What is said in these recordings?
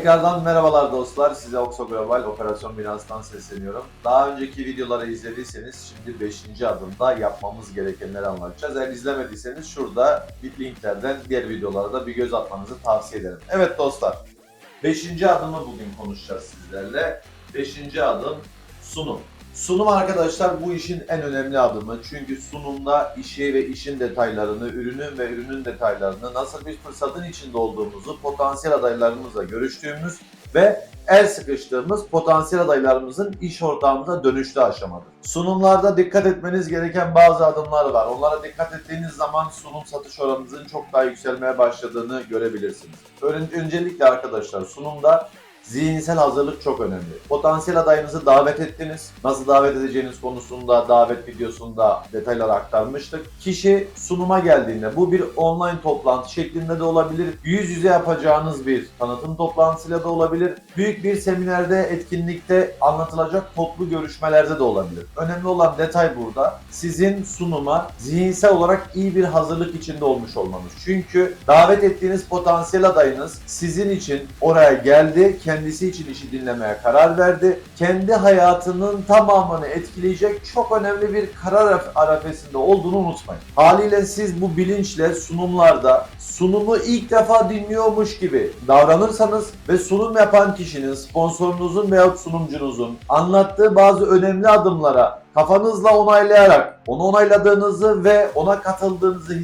Tekrardan merhabalar dostlar. Size Oxo Global Operasyon Binası'ndan sesleniyorum. Daha önceki videoları izlediyseniz şimdi 5. adımda yapmamız gerekenleri anlatacağız. Eğer izlemediyseniz şurada bir linklerden diğer videolara da bir göz atmanızı tavsiye ederim. Evet dostlar, 5. adımı bugün konuşacağız sizlerle. 5. adım sunum. Sunum arkadaşlar bu işin en önemli adımı. Çünkü sunumda işi ve işin detaylarını, ürünün ve ürünün detaylarını, nasıl bir fırsatın içinde olduğumuzu, potansiyel adaylarımızla görüştüğümüz ve el sıkıştığımız potansiyel adaylarımızın iş ortağımıza dönüştüğü aşamadır. Sunumlarda dikkat etmeniz gereken bazı adımlar var. Onlara dikkat ettiğiniz zaman sunum satış oranınızın çok daha yükselmeye başladığını görebilirsiniz. Ön- Öncelikle arkadaşlar sunumda Zihinsel hazırlık çok önemli. Potansiyel adayınızı davet ettiniz. Nasıl davet edeceğiniz konusunda davet videosunda detayları aktarmıştık. Kişi sunuma geldiğinde bu bir online toplantı şeklinde de olabilir. Yüz yüze yapacağınız bir tanıtım toplantısıyla da olabilir. Büyük bir seminerde, etkinlikte anlatılacak toplu görüşmelerde de olabilir. Önemli olan detay burada. Sizin sunuma zihinsel olarak iyi bir hazırlık içinde olmuş olmanız. Çünkü davet ettiğiniz potansiyel adayınız sizin için oraya geldi, kendisi için işi dinlemeye karar verdi. Kendi hayatının tamamını etkileyecek çok önemli bir karar araf- arefesinde olduğunu unutmayın. Haliyle siz bu bilinçle sunumlarda sunumu ilk defa dinliyormuş gibi davranırsanız ve sunum yapan kişinin, sponsorunuzun veya sunucunuzun anlattığı bazı önemli adımlara kafanızla onaylayarak onu onayladığınızı ve ona katıldığınızı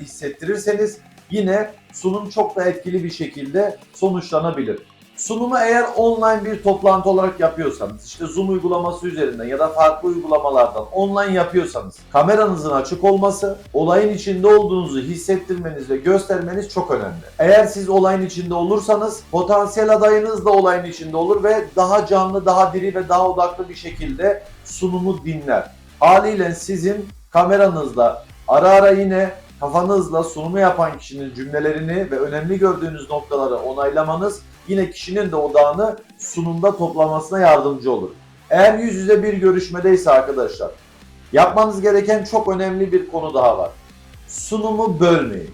hissettirirseniz yine sunum çok da etkili bir şekilde sonuçlanabilir. Sunumu eğer online bir toplantı olarak yapıyorsanız, işte Zoom uygulaması üzerinden ya da farklı uygulamalardan online yapıyorsanız, kameranızın açık olması, olayın içinde olduğunuzu hissettirmeniz ve göstermeniz çok önemli. Eğer siz olayın içinde olursanız, potansiyel adayınız da olayın içinde olur ve daha canlı, daha diri ve daha odaklı bir şekilde sunumu dinler. Haliyle sizin kameranızla ara ara yine kafanızla sunumu yapan kişinin cümlelerini ve önemli gördüğünüz noktaları onaylamanız yine kişinin de odağını sunumda toplamasına yardımcı olur. Eğer yüz yüze bir görüşmedeyse arkadaşlar yapmanız gereken çok önemli bir konu daha var. Sunumu bölmeyin.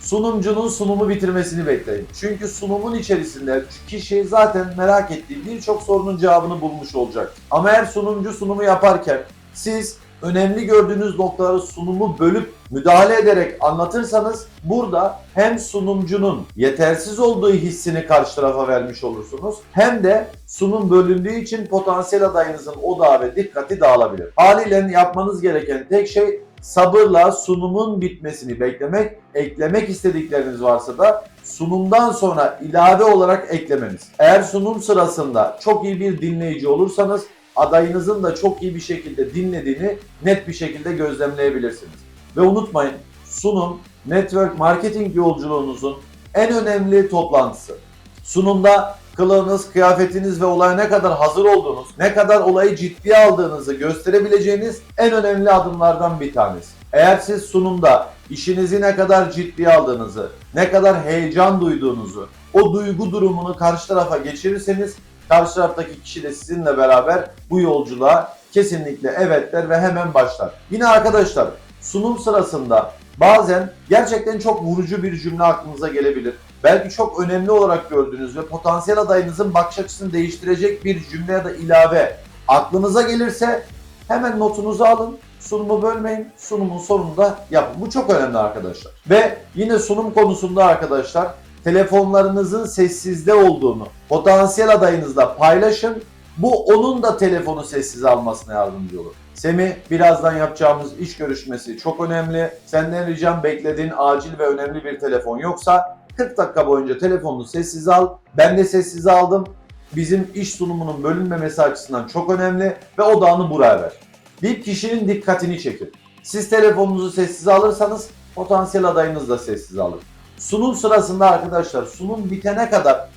Sunumcunun sunumu bitirmesini bekleyin. Çünkü sunumun içerisinde kişi zaten merak ettiği birçok sorunun cevabını bulmuş olacak. Ama eğer sunumcu sunumu yaparken siz önemli gördüğünüz noktaları sunumu bölüp müdahale ederek anlatırsanız burada hem sunumcunun yetersiz olduğu hissini karşı tarafa vermiş olursunuz hem de sunum bölündüğü için potansiyel adayınızın odağı ve dikkati dağılabilir. Haliyle yapmanız gereken tek şey sabırla sunumun bitmesini beklemek, eklemek istedikleriniz varsa da sunumdan sonra ilave olarak eklemeniz. Eğer sunum sırasında çok iyi bir dinleyici olursanız adayınızın da çok iyi bir şekilde dinlediğini net bir şekilde gözlemleyebilirsiniz. Ve unutmayın sunum network marketing yolculuğunuzun en önemli toplantısı. Sunumda kılığınız, kıyafetiniz ve olaya ne kadar hazır olduğunuz, ne kadar olayı ciddiye aldığınızı gösterebileceğiniz en önemli adımlardan bir tanesi. Eğer siz sunumda işinizi ne kadar ciddiye aldığınızı, ne kadar heyecan duyduğunuzu, o duygu durumunu karşı tarafa geçirirseniz karşı taraftaki kişi de sizinle beraber bu yolculuğa kesinlikle evet der ve hemen başlar. Yine arkadaşlar sunum sırasında bazen gerçekten çok vurucu bir cümle aklınıza gelebilir. Belki çok önemli olarak gördüğünüz ve potansiyel adayınızın bakış açısını değiştirecek bir cümle ya da ilave aklınıza gelirse hemen notunuzu alın. Sunumu bölmeyin. Sunumun sonunda yapın. Bu çok önemli arkadaşlar. Ve yine sunum konusunda arkadaşlar telefonlarınızın sessizde olduğunu potansiyel adayınızla paylaşın. Bu onun da telefonu sessize almasına yardımcı olur. Semih birazdan yapacağımız iş görüşmesi çok önemli. Senden ricam beklediğin acil ve önemli bir telefon yoksa 40 dakika boyunca telefonunu sessize al. Ben de sessize aldım. Bizim iş sunumunun bölünmemesi açısından çok önemli ve odağını buraya ver. Bir kişinin dikkatini çekin. Siz telefonunuzu sessize alırsanız potansiyel adayınız da sessize alır. Sunum sırasında arkadaşlar sunum bitene kadar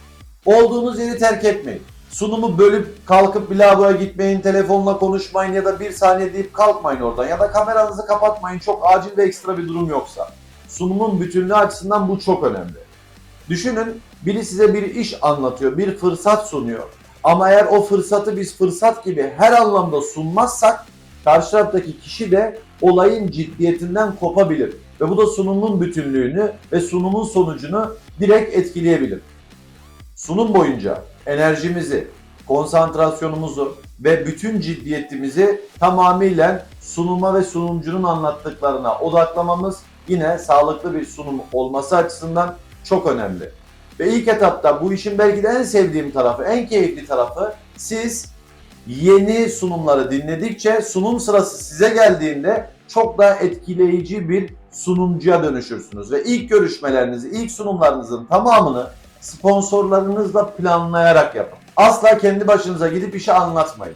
olduğunuz yeri terk etmeyin. Sunumu bölüp kalkıp bir lavaboya gitmeyin, telefonla konuşmayın ya da bir saniye deyip kalkmayın oradan ya da kameranızı kapatmayın çok acil ve ekstra bir durum yoksa. Sunumun bütünlüğü açısından bu çok önemli. Düşünün biri size bir iş anlatıyor, bir fırsat sunuyor. Ama eğer o fırsatı biz fırsat gibi her anlamda sunmazsak karşı taraftaki kişi de olayın ciddiyetinden kopabilir. Ve bu da sunumun bütünlüğünü ve sunumun sonucunu direkt etkileyebilir. sunum boyunca enerjimizi, konsantrasyonumuzu ve bütün ciddiyetimizi tamamıyla sunuma ve sunumcunun anlattıklarına odaklamamız yine sağlıklı bir sunum olması açısından çok önemli. Ve ilk etapta bu işin belki de en sevdiğim tarafı, en keyifli tarafı siz yeni sunumları dinledikçe sunum sırası size geldiğinde çok daha etkileyici bir sunumcuya dönüşürsünüz. Ve ilk görüşmelerinizi, ilk sunumlarınızın tamamını sponsorlarınızla planlayarak yapın. Asla kendi başınıza gidip işi anlatmayın.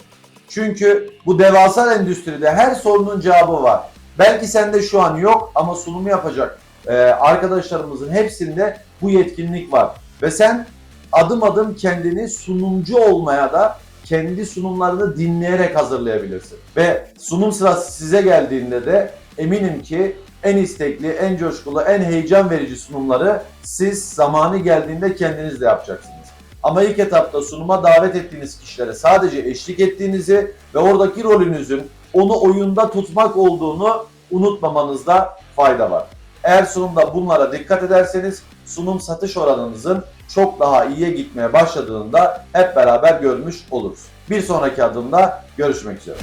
Çünkü bu devasa endüstride her sorunun cevabı var. Belki sende şu an yok ama sunumu yapacak e, arkadaşlarımızın hepsinde bu yetkinlik var. Ve sen adım adım kendini sunumcu olmaya da kendi sunumlarını dinleyerek hazırlayabilirsin. Ve sunum sırası size geldiğinde de eminim ki en istekli, en coşkulu, en heyecan verici sunumları siz zamanı geldiğinde kendiniz de yapacaksınız. Ama ilk etapta sunuma davet ettiğiniz kişilere sadece eşlik ettiğinizi ve oradaki rolünüzün onu oyunda tutmak olduğunu unutmamanızda fayda var. Eğer sunumda bunlara dikkat ederseniz sunum satış oranınızın çok daha iyiye gitmeye başladığında hep beraber görmüş oluruz. Bir sonraki adımda görüşmek üzere.